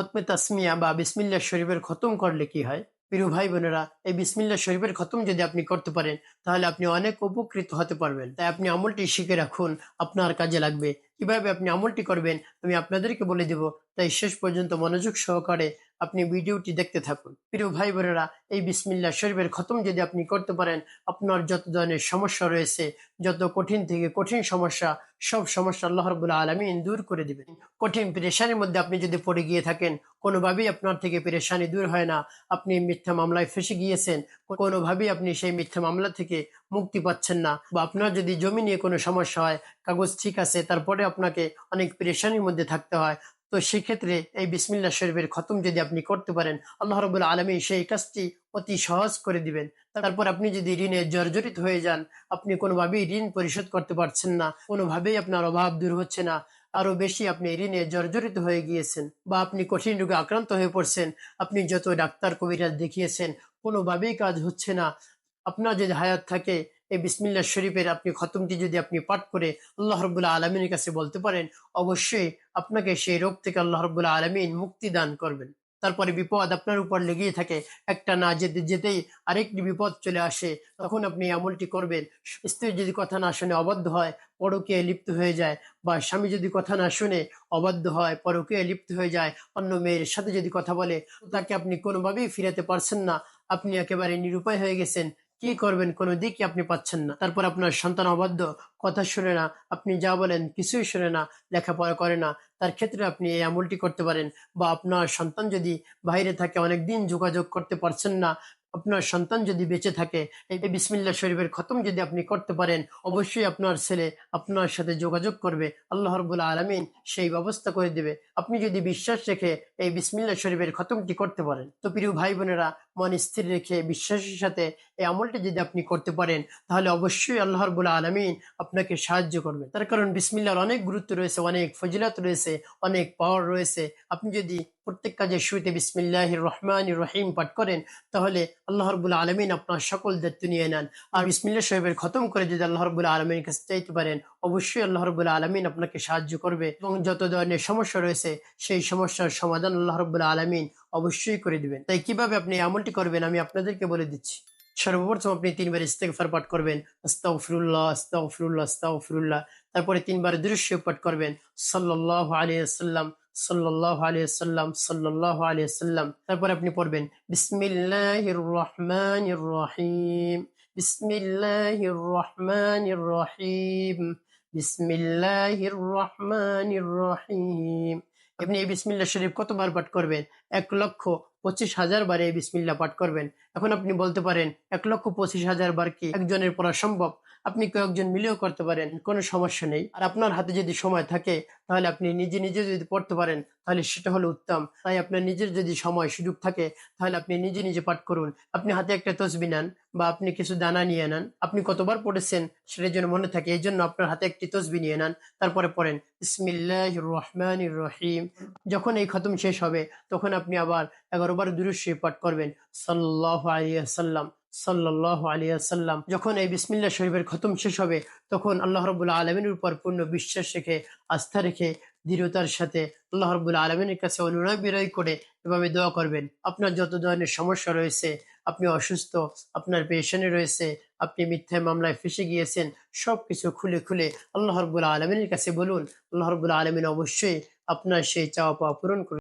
খতমে তাসমিয়া বা বিসমিল্লা শরীফের খতম করলে কি হয়? প্রিয় ভাই বোনেরা এই বিসমিল্লা শরীফের খতম যদি আপনি করতে পারেন, তাহলে আপনি অনেক উপকৃত হতে পারবেন। তাই আপনি আমলটি শিখে রাখুন, আপনার কাজে লাগবে। কীভাবে আপনি আমলটি করবেন, আমি আপনাদেরকে বলে দেব। তাই শেষ পর্যন্ত মনোযোগ সহকারে আপনি ভিডিওটি দেখতে থাকুন। প্রিয় ভাই বোনেরা এই বিসমিল্লা শরীফের খতম যদি আপনি করতে পারেন, আপনার যত ধরনের সমস্যা রয়েছে, যত কঠিন থেকে কঠিন সমস্যা, সব সমস্যা আল্লাহ রবুল্লা আলমিন দূর করে দিবেন। কঠিন পেরেশানির মধ্যে আপনি যদি পড়ে গিয়ে থাকেন, কোনোভাবেই আপনার থেকে পেরেশানি দূর হয় না। আপনি মিথ্যা মামলায় ফেসে গিয়েছেন, কোনোভাবেই আপনি সেই মিথ্যা মামলা থেকে মুক্তি পাচ্ছেন না। বা আপনার যদি জমি নিয়ে কোনো সমস্যা হয়, কাগজ ঠিক আছে, তারপরে আপনাকে অনেক পেরেশানির মধ্যে থাকতে হয়। তো সেক্ষেত্রে এই বিসমিল্লা শরীফের খতম যদি আপনি করতে পারেন, আল্লাহ রবুল্লা আলমী সেই কাজটি অতি সহজ করে দিবেন। তারপর আপনি যদি ঋণে জর্জরিত হয়ে যান, আপনি কোনোভাবেই ঋণ পরিশোধ করতে পারছেন না, কোনোভাবেই আপনার অভাব দূর হচ্ছে না আরও বেশি আপনি ঋণে জর্জরিত হয়ে গিয়েছেন বা আপনি কঠিন রোগে আক্রান্ত হয়ে পড়ছেন, আপনি যত ডাক্তার কবিরাজ দেখিয়েছেন, কোনোভাবেই কাজ হচ্ছে না। আপনার যদি হায়াত থাকে এই বিসমিল্লা শরীফের আপনি খতমটি যদি আপনি পাঠ করে আল্লাহ রবুল্লাহ আলমিনের কাছে বলতে পারেন, অবশ্যই আপনাকে সেই রোগ থেকে আল্লাহ রবুল্লাহ আলমিন মুক্তি দান করবেন। তারপরে বিপদ আপনার উপর লেগেই থাকে, একটা না যেতে যেতেই আরেকটি বিপদ চলে আসে, তখন আপনি আমলটি করবেন। স্ত্রী যদি কথা না শুনে অবাধ্য হয় পরকে লিপ্ত হয়ে যায়, বা স্বামী যদি কথা না শুনে অবাধ্য হয় পরকে লিপ্ত হয়ে যায়, অন্য মেয়ের সাথে যদি কথা বলে, তাকে আপনি কোনোভাবেই ফিরাতে পারছেন না। আপনি একেবারে নিরুপায় হয়ে গেছেন কি করবেন? কোনো দিকই আপনি পাচ্ছেন না। তারপর আপনার সন্তান অবাধ্য, কথা শুনে না, আপনি যা বলেন কিছুই শুনে না, লেখাপড়া করে না। তার ক্ষেত্রে আপনি এই আমলটি করতে পারেন। বা আপনার সন্তান যদি বাইরে থাকে অনেক দিন যোগাযোগ করতে পারছেন না আপনার সন্তান যদি বেঁচে থাকে, এই বিসমিল্লা শরীফের খতম যদি আপনি করতে পারেন, অবশ্যই আপনার ছেলে আপনার সাথে যোগাযোগ করবে। আল্লাহ রবুল্লা আলমিন সেই ব্যবস্থা করে দেবে। আপনি যদি বিশ্বাস রেখে এই বিসমিল্লা শরীফের খতমটি করতে পারেন, তো প্রিয় ভাই বোনেরা, মন স্থির রেখে বিশ্বাসের সাথে এই আমলটি যদি আপনি করতে পারেন, তাহলে অবশ্যই আল্লাহ রবুল্লা আলমিন আপনাকে সাহায্য করবে। তার কারণ বিসমিল্লার অনেক গুরুত্ব রয়েছে, অনেক ফজিলাত রয়েছে, অনেক পাওয়ার রয়েছে। আপনি যদি প্রত্যেক কাজে শুরুতে বিসমিল্লাহ রহমান রহিম পাঠ করেন, তাহলে আল্লাহ রবুল্লা আলমিন আপনার সকল দায়িত্ব নিয়ে নেন। আর বিসমিল্লা সাহেবের খতম করে যদি আল্লাহ রবুল্লা আলমীর কাছে চাইতে পারেন, অবশ্যই আল্লাহ রবুল্লা আলমিন আপনাকে সাহায্য করবে এবং যত ধরনের সমস্যা রয়েছে, সেই সমস্যার সমাধান আল্লাহ রবুল্লা আলমিন অবশ্যই করে দিবেন। তাই কীভাবে আপনি আমলটি করবেন আমি আপনাদেরকে বলে দিচ্ছি। সর্বপ্রথম আপনি তিনবার ইস্তেগফার পাঠ করবেন, আস্তাগফিরুল্লাহ আস্তাগফিরুল্লাহ আস্তাগফিরুল্লাহ। তারপরে তিনবার দৃশ্য পাঠ করবেন, সাল্লাল্লাহু আলাইহি সাল্লাম তারপরে আপনি পড়বেন রহমানির রহিম রহমানির রহিম রহমানির রহিম আপনি এই বিসমিল্লা শরীফ কতবার পাঠ করবেন? এক লক্ষ পঁচিশ হাজার বার এই বিসমিল্লা পাঠ করবেন। এখন আপনি বলতে পারেন, এক লক্ষ পঁচিশ হাজার বার কি একজনের পড়া সম্ভব? আপনি কয়েকজন মিলেও করতে পারেন, কোনো সমস্যা নেই। আর আপনার হাতে যদি সময় থাকে, তাহলে আপনি নিজে নিজে যদি পড়তে পারেন, তাহলে সেটা হলো উত্তম। তাই আপনার নিজের যদি সময়, সুযোগ থাকে, তাহলে আপনি নিজে নিজে পাঠ করুন। আপনি হাতে একটা তসবি নেন বা আপনি কিছু দানা নিয়ে নেন। আপনি কতবার পড়েছেন সেটার জন্য মনে থাকে, এই জন্য আপনার হাতে একটি তসবি নিয়ে নেন, তারপরে পড়েন ইসমিল্লাহ রহমান রহিম। যখন এই খতম শেষ হবে, তখন আপনি আবার এগারো বার দুরুশি পাঠ করবেন সাল্লাহ আলিয়া সাল্লাম সাল্লাহ আলিয়া সাল্লাম যখন এই বিসমিল্লা শরীফের খতম শেষ হবে, তখন আল্লাহ রবুল্লা আলমিনের উপর পূর্ণ বিশ্বাস রেখে, আস্থা রেখে, দৃঢ়তার সাথে আল্লাহ রবুল্লা আলমিনের কাছে অনুনয় বিনয় করে এভাবে দোয়া করবেন। আপনার যত ধরনের সমস্যা রয়েছে, আপনি অসুস্থ, আপনার পেশনে রয়েছে, আপনি মিথ্যায় মামলায় ফেসে গিয়েছেন সব কিছু খুলে খুলে আল্লাহ রবুল্লা আলমিনের কাছে বলুন। আল্লাহ রবুল্লা আলমিন অবশ্যই আপনার সেই চাওয়া পাওয়া পূরণ করুন।